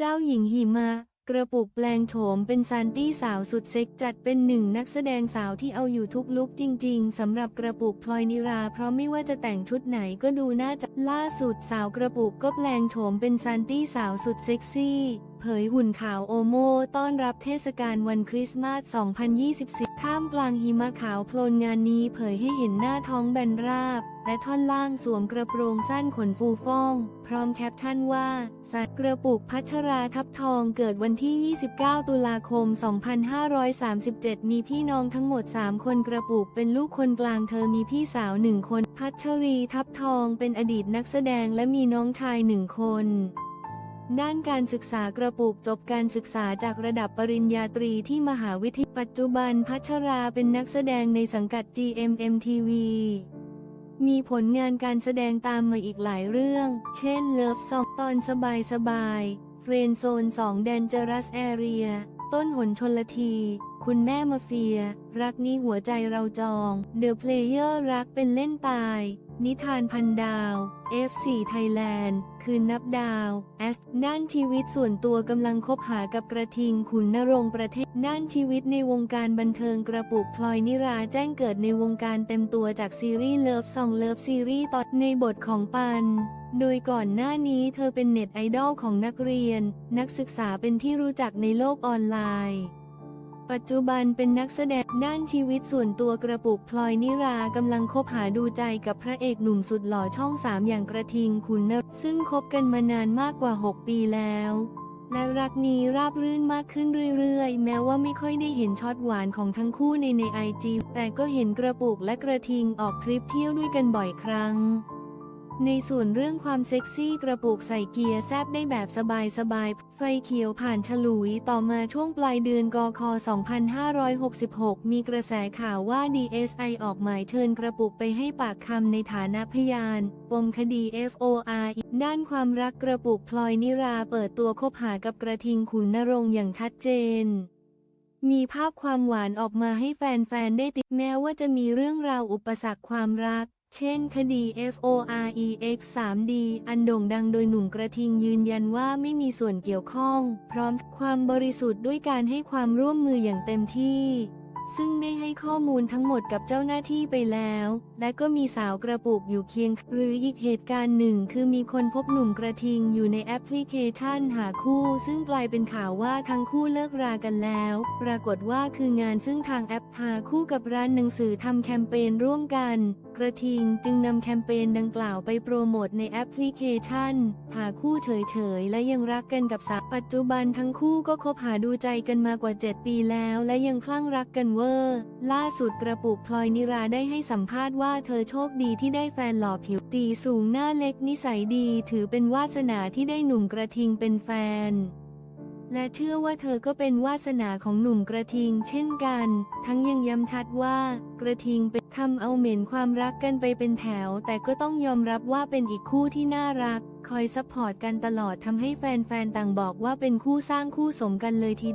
เจ้าหญิงหิมะ กระปุกแปลงโฉมเป็นซานตี้สาวสุดเซ็กจัดเป็นหนึ่งนักแสดงสาวที่เอาอยู่ทุกลุกจริง ๆสำหรับกระปุกพลอยนิรา เพราะไม่ว่าจะแต่งชุดไหนก็ดูน่าจะล่าสุดสาวกระปุกก็แปลงโฉมเป็นซานตี้สาวสุดเซ็กซี่ ผยหุ่นขาวโอโมต้อนรับเทศกาลวันคริสต์มาส 2024 ท่ามกลางหิมะขาวโพลนงานนี้เผยให้เห็นหน้าท้องแบนราบ และท่อนล่างสวมกระโปรงสั้นขนฟูฟ่อง พร้อมแคปชั่นว่า สัตว์กระปุกพัชราทับทองเกิดวันที่ 29 ตุลาคม 2537 มีพี่น้องทั้งหมด 3 คนกระปุกเป็นลูกคนกลางเธอมีพี่สาวหนึ่งคน พัชรีทับทองเป็นอดีตนักแสดงและมีน้องชายหนึ่งคน ด้านการศึกษากระปุกจบการศึกษาจากระดับปริญญาตรีที่มหาวิทยาลัยปัจจุบันพัชราเป็นนักแสดงในสังกัด GMMTV มีผลงานการแสดงตามมาอีกหลายเรื่อง เช่น Love Song ตอนสบายสบายเฟรนโซน2 Dangerous Area ต้นหนชนละที คุณแม่มาเฟีย รักนี้หัวใจเราจอง เดอะเพลเยอร์รักเป็นเล่นตาย นิทานพันดาว F4 Thailand คืนนับดาวแอสด้านชีวิตส่วนตัวกำลังคบหากับกระทิงขุนนรงประเทศด้านชีวิตในวงการบันเทิงกระปุกพลอยนิราแจ้งเกิดในวงการเต็มตัวจากซีรีส์เลิฟซองเลิฟซีรีส์ตอนในบทของปันโดยก่อนหน้านี้เธอเป็นเน็ตไอดอลของนักเรียน นักศึกษาเป็นที่รู้จักในโลกออนไลน์ ปัจจุบันเป็นนักแสดงด้านชีวิตส่วนตัวกระปุกพลอยนิรากำลังคบหาดูใจกับพระเอกหนุ่มสุดหล่อช่องสามอย่างกระทิงขุนนรซึ่งคบกันมานานมากกว่า 6 ปีแล้ว และรักนี้ราบรื่นมากขึ้นเรื่อยๆ แม้ว่าไม่ค่อยได้เห็นช็อตหวานของทั้งคู่ในในไอจีแต่ก็เห็นกระปุกและกระทิงออกทริปเที่ยวด้วยกันบ่อยครั้ง ในส่วนเรื่องความเซ็กซี่กระปุกใส่เกียร์แซบได้แบบสบายๆ ไฟเขียวผ่านฉลุยต่อมาช่วงปลายเดือนกค 2566 มีกระแสข่าวว่า DSI ออกหมายเชิญกระปุกไปให้ปากคำในฐานะพยาน ปมคดี FOR ด้านความรักกระปุกพลอยนิราเปิดตัวคบหากับกระทิงขุนนรงอย่างชัดเจนมีภาพความหวานออกมาให้แฟนๆ ได้ติดแม้ว่าจะมีเรื่องราวอุปสรรคความรัก เช่นคดี FOREX 3D อันโด่งดังโดยหนุ่มกระทิงยืนยันว่าไม่มีส่วนเกี่ยวข้อง พร้อมความบริสุทธิ์ด้วยการให้ความร่วมมืออย่างเต็มที่ ซึ่งได้ให้ข้อมูลทั้งหมดกับเจ้าหน้าที่ไปแล้ว และก็มีสาวกระปุกอยู่เคียง หรืออีกเหตุการณ์หนึ่งคือมีคนพบหนุ่มกระทิงอยู่ในแอปพลิเคชันหาคู่ ซึ่งกลายเป็นข่าวว่าทั้งคู่เลิกรากันแล้ว ปรากฏว่าคืองานซึ่งทางแอปหาคู่กับร้านหนังสือทำแคมเปญร่วมกัน กระทิงจึงนำแคมเปญดังกล่าวไปโปรโมทในแอปพลิเคชัน หาคู่เฉยๆ และยังรักกันกับสาวปัจจุบันทั้งคู่ก็คบหาดูใจกันมากว่า 7 ปีแล้ว และยังคลั่งรักกันเวอร์ ล่าสุดกระปุกพลอยนิราได้ให้สัมภาษณ์ว่าเธอโชคดีที่ได้แฟนหล่อผิวตีสูงหน้าเล็กนิสัยดี ถือเป็นวาสนาที่ได้หนุ่มกระทิงเป็นแฟน และเชื่อว่าเธอก็เป็นวาสนาของหนุ่มกระทิง เช่นกัน ทั้งยังย้ำชัดว่า กระทิงเป็นทำเอาเหม็นความรักกันไปเป็นแถว แต่ก็ต้องยอมรับว่าเป็นอีกคู่ที่น่ารัก คอยซัพพอร์ตกันตลอดทำให้แฟนๆต่างบอกว่าเป็นคู่สร้างคู่สมกันเลยทีเดียว